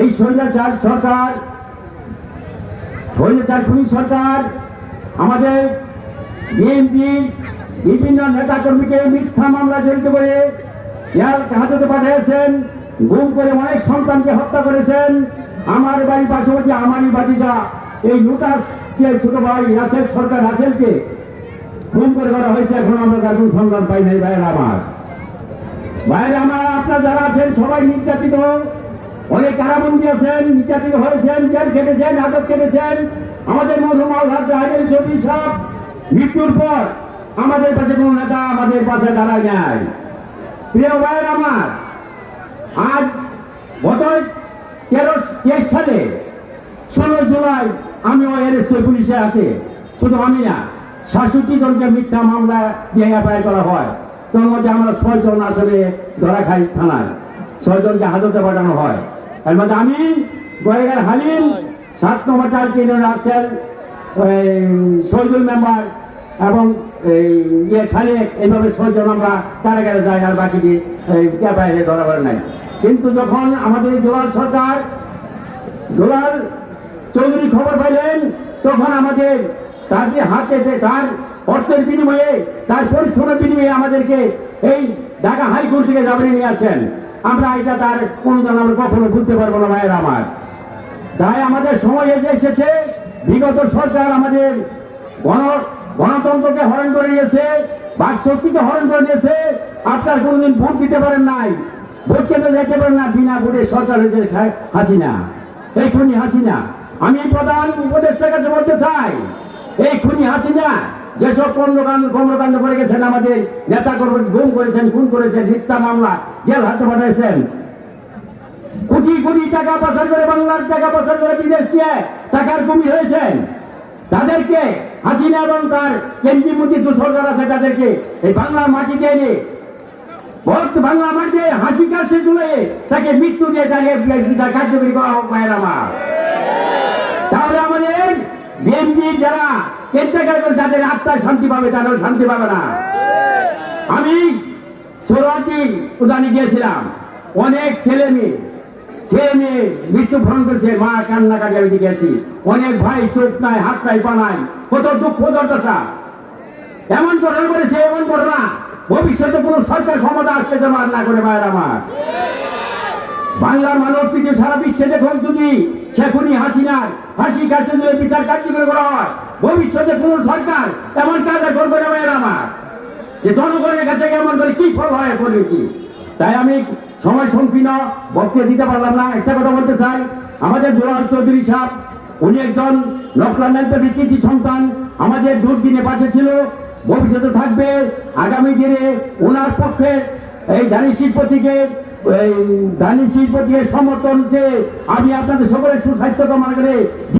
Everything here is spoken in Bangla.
এই স্বৈরাচার সরকার স্বৈরাচার খুনি সরকার, আমাদের বিএনপির বিভিন্ন নেতাকর্মীকে মিথ্যা মামলা জড়িত করে হাজতে পাঠিয়েছেন, গুম করে অনেক সন্তানকে হত্যা করেছেন। আমার বাড়ি পাশাপাশি আমারই বাড়ি বাদিজা এই লুটাস যে ছোট ভাই রাসেল সরকার রাসেলকে গুম করে করা হয়েছে, এখন আমরা তার কোনো সন্ধান পাই নাই, ভাইয়ের আমার। বাইরে আমার, আপনার যারা আছেন, সবাই নির্যাতিত। অনেক কারাবন্দী আছেন, নির্যাতিত হয়েছেন, জেল খেটেছেন, আটক কেটেছেন আমাদের মরহুম হাজার চৌধুরী সাহেব, মৃত্যুর পর আমাদের পাশে কোনো নেতা আমাদের পাশে দাঁড়ায় নাই। প্রিয় ভাইয়ের আমার, আজ গত তেরো, তেইশ সালে ষোলো জুলাই আমি ওই এর পুলিশে আছে। শুধু আমি না, সাতষট্টি জনকে মিথ্যা মামলা দিয়ে এফআইআর করা হয়। তোর মধ্যে আমরা ছয়জন আসলে ধরা খাই থানায়, ছয়জনকে হাজতে পাঠানো হয়। গোয়েগার হালিম সাত নম্বর রাসেল মেম্বার এবং ইয়ে এইভাবে আমরা কারাগারে যাই আর নাই কিন্তু যখন আমাদের জোয়াল সরকার দোলাল চৌধুরী খবর পাইলেন তখন আমাদের তার যে হাতে তার অর্থের বিনিময়ে তার পরিশ্রমের বিনিময়ে আমাদেরকে এই ঢাকা হাইকোর্ট থেকে জামিনে নিয়ে আসেন আমরা এটা তার কোনোদিন আমরা কখনো ভুলতে পারব না, ভাইয়ের আমার। তাই আমাদের সময় এসে এসেছে। বিগত সরকার আমাদের গণ গণতন্ত্রকে হরণ করে নিয়েছে, বাক শক্তিকে হরণ করে নিয়েছে। আপনার কোনোদিন ভোট দিতে পারেন নাই। ভোট কেন্দ্রে যেতে পারেন না, বিনা ভোটে সরকার হয়েছে হাসিনা। এই খুনি হাসিনা। আমি প্রধান উপদেষ্টার কাছে বলতে চাই, এই খুনি হাসিনা যেসব কর্মকাণ্ড কর্মকাণ্ড করে গেছেন আমাদের নেতা কর্মী, গুম করেছেন, খুন করেছেন, হত্যা মামলা, জেল হাতে পাঠাইছেন। কোটি কোটি টাকা পাচার করে বাংলার টাকা পাচার করে বিদেশ দিয়ে টাকার কমি হয়েছেন। তাদেরকে হাসিনা এবং তার কেন্দ্রীয় মন্ত্রী দূষণ যারা আছে, তাদেরকে এই বাংলার মাটি দিয়ে এনে ভক্ত বাংলা মাটিতে হাসি কাছে চলে তাকে মৃত্যু দিয়ে তাকে কার্যকরী করা হোক, মায়ের আমার। বিএনপি যারা কেন্দ্রকার করে তাদের আত্মায় শান্তি পাবে তারা শান্তি পাবে না। আমি সোরাটি উদানি গিয়েছিলাম অনেক ছেলে মেয়ে ছেলে মেয়ে মৃত্যু মৃত্যুবরণ করেছে, মা কান্নাকাটি আমি গেছি অনেক ভাই চোখ নাই, হাত নাই, পা নাই, কত দুঃখ, দুর্দশা। এমন ঘটনা করেছে এমন ঘটনা। ভবিষ্যতে কোনো সরকার ক্ষমতা যেন আর না করে মায়ের আমার। বাংলার মানব পৃথিবী সারা বিশ্বে দেখুন যদি শেখুনি হাসিনার ফাঁসি কার্যকরী বিচার কার্যকরী করা হয়। ভবিষ্যতে কোন সরকার এমন কাজ করবে না মায়ের আমার। যে জনগণের কাছে কেমন করে কি ফল হয় করবে কি? তাই আমি সময় সংকীর্ণ বক্তব্য দিতে পারলাম না, একটা কথা বলতে চাই। আমাদের জোয়ার চৌধুরী সাহেব, উনি একজন নকলান্তের বিকৃতি সন্তান, আমাদের দুর্দিনে পাশে ছিল, ভবিষ্যতে থাকবে। আগামী দিনে ওনার পক্ষে এই ধানী শিল্প থেকে এই ধানি শিল্প থেকে সমর্থন চেয়ে আমি আপনাদের সকলের সুস্বাস্থ্য কামনা করে